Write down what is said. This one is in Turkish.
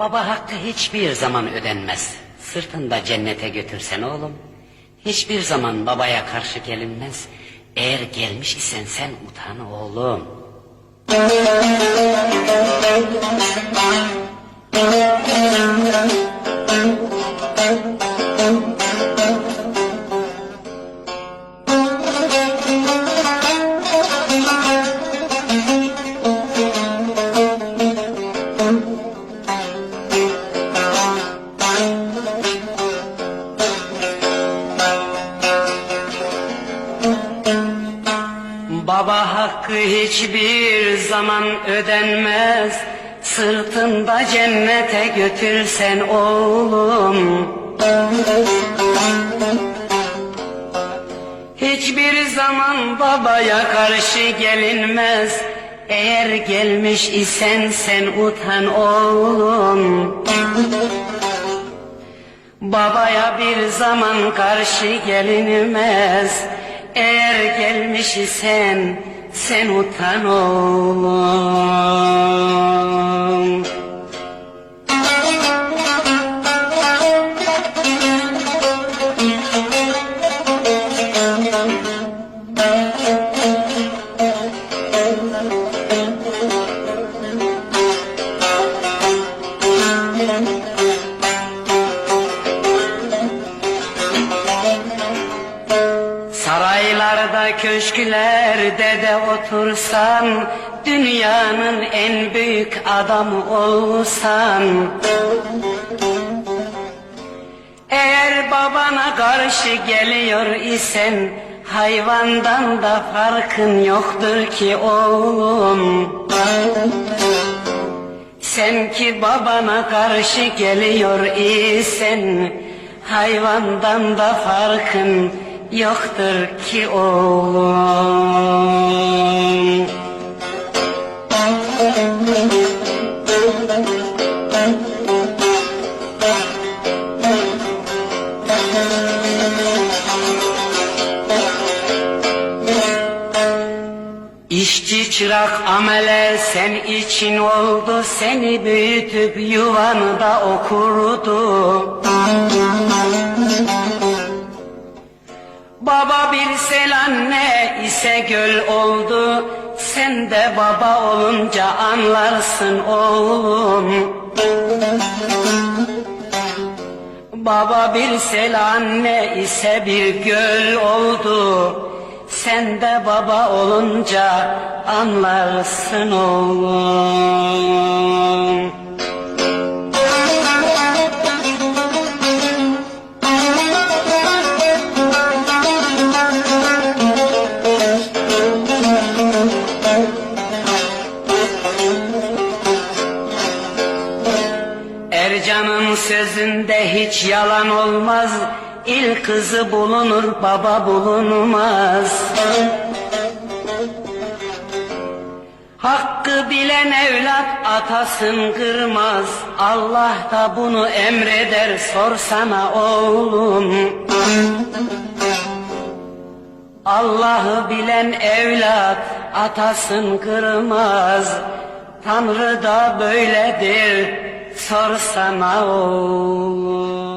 Baba hakkı hiçbir zaman ödenmez. Sırtında cennete götürsen oğlum. Hiçbir zaman babaya karşı gelinmez. Eğer gelmiş isen sen utan oğlum. Baba hakkı hiçbir zaman ödenmez. Sırtında cennete götürsen oğlum. Hiçbir zaman babaya karşı gelinmez. Eğer gelmiş isen sen utan oğlum. Babaya bir zaman karşı gelinmez. Eğer gelmiş isen sen utan oğlum. Saraylarda köşklerde de otursan Dünyanın en büyük adamı olsan. Eğer babana karşı geliyor isen Hayvandan da farkın yoktur ki oğlum. Sen ki babana karşı geliyor isen Hayvandan da farkın yoktur ki oğlum. İşçi çırak amele sen için oldu Seni büyütüp yuvanı da okurdu Baba bir sel anne ise göl oldu. Sen de baba olunca anlarsın oğlum. Baba bir sel anne ise bir göl oldu. Sen de baba olunca anlarsın oğlum Ercan'ın sözünde hiç yalan olmaz. İl kızı bulunur baba bulunmaz. Hakkı bilen evlat atasın kırmaz. Allah da bunu emreder sorsana oğlum. Allah'ı bilen evlat atasın kırmaz. Tanrı da böyledir sorsana oğlum